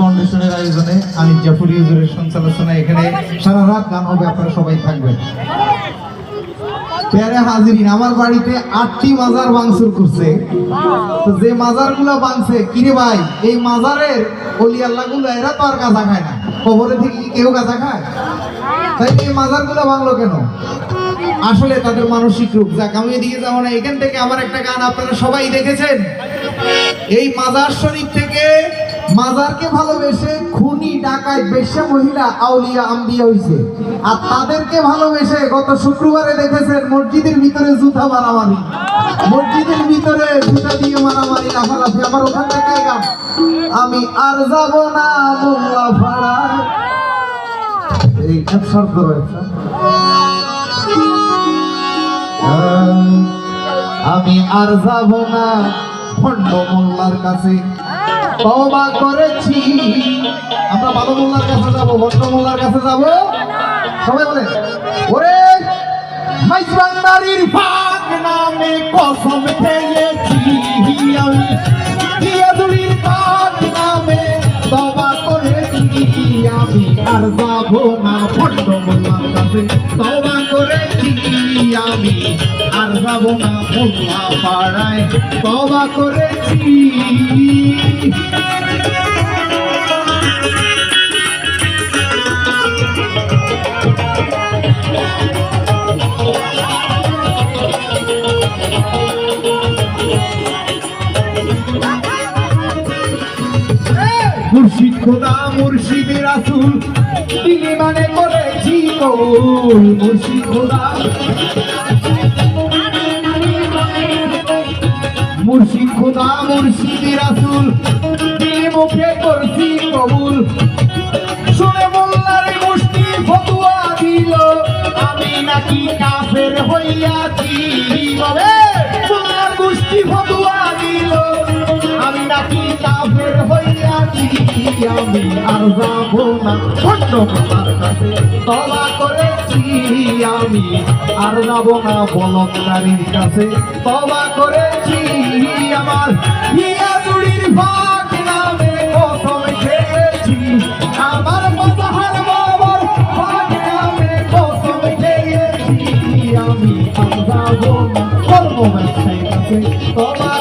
ফাউন্ডেশনের আয়োজনে আনিস জাফরি হুজুরের সঞ্চালনা এখানে সারা রাত গান হবে, আপনারা সবাই থাকবেন। পেয়ারে হাজিরিন, আমার বাড়িতে আটটি মাজার ভাঙচুর করছে। যে মাজারগুলো ভাঙছে, কিরে ভাই, এই মাজারের অলি আল্লাহগুলো এরা তো আর গাঁজা খায় না। কবরে থেকে কেউ গাঁজা খায়? তাই এই মাজারগুলো ভাঙলো কেন? আসলে তাদের মানসিক রূপ। যাক, আমি এদিকে যাব না, এখান থেকে আমার একটা গান আপনারা সবাই দেখেছেন? এই মাজার শরীফ থেকে মাজারকে ভালোবেসে খুনি ডাকায় বেশ্যা মহিলা, আউলিয়া, আম্বিয়া হইছে। আর তাদেরকে ভালোবেসে গত শুক্রবারে দেখেছেন মসজিদের ভিতরে জুতা মারামারি। মসজিদের ভিতরে জুতা দিয়ে মারামারি, লাফালাফি। আমার ওখান থেকে আমি আর যাব না মোল্লা ভাড়ায়। এই এক শব্দ রয়েছে আমি আর যাব না খন্ড মোল্লার কাছে। তবা করেছি। আমরা বাবা মোল্লার কাছে যাব ভণ্ড মোল্লার কাছে যাব। সবাই বলে, ওরে মাইজবান্দারির ফাঁক নামে কসম খেয়েছি আমি দিয়াদুলির ফাঁক নামে তবা করেছি। আমি আর যাব না ভণ্ড মোল্লার কাছে। তবা করেছি। আমি আর যাব না মোল্লা পাড়ায়। তবা করেছি। মুর্শিদ খোদা মুর্শিদের আসুল দিলি মানে করেছি কবুল। মুর্শিদ খোদা। মুর্শিদ খোদা মুর্শিদের আসুল দিলি মুখে করছি কবুল। শুনে মোল্লারে মুষ্টি ফতুয়া দিল। আমি নাকি কাফের হইয়াছি। বলে মোল্লার মুষ্টি ফতুয়া দিল। আমি নাকি কাফের হইয়াছি আমি আর যাব না। ছোট্ট মাতার কাছে তবা করেছি আমি। আর যাব না বলকারীর কাছে তবা করেছি আমার।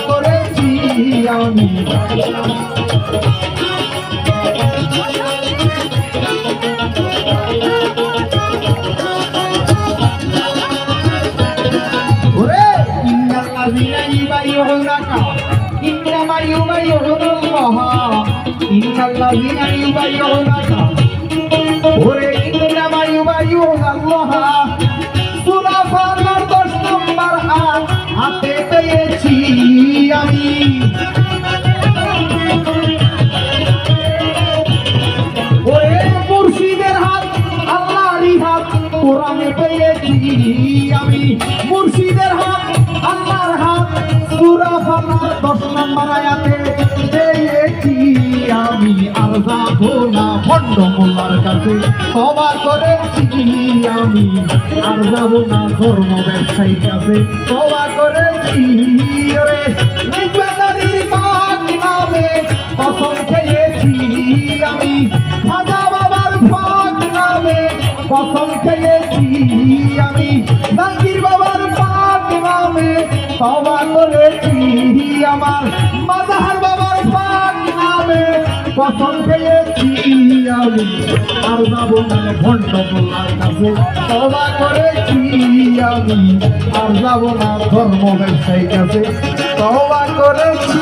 করেছি আমি। ইউবাইয়ুনাল্লাহ ইন্নাল্লাযীনা ইউবাইয়ুনাকা ওরে ইন্নামা পেয়েছি আমি মুর্শিদের হাত, আল্লাহর হাত, সূরা ফাতিহার 10 নম্বর আয়াতে পেয়েছি আমি। আর যাব না ভণ্ড মোল্লার কাছে তবা করেছি আমি। আর ধর্ম ব্যবসায়ীর কাছে তবা করেছি নির্বাচনীর কসম বাবার পাক নামে কসম তবা করেছি আমার। মাজাহার বাবার পাক নামে কসম খেয়েছি আমি। আর যাব না ভণ্ড মোল্লার কাছে। তবা করেছি আমি। আর যাব না ধর্ম ব্যবসায়ী কাছে। তবা করেছি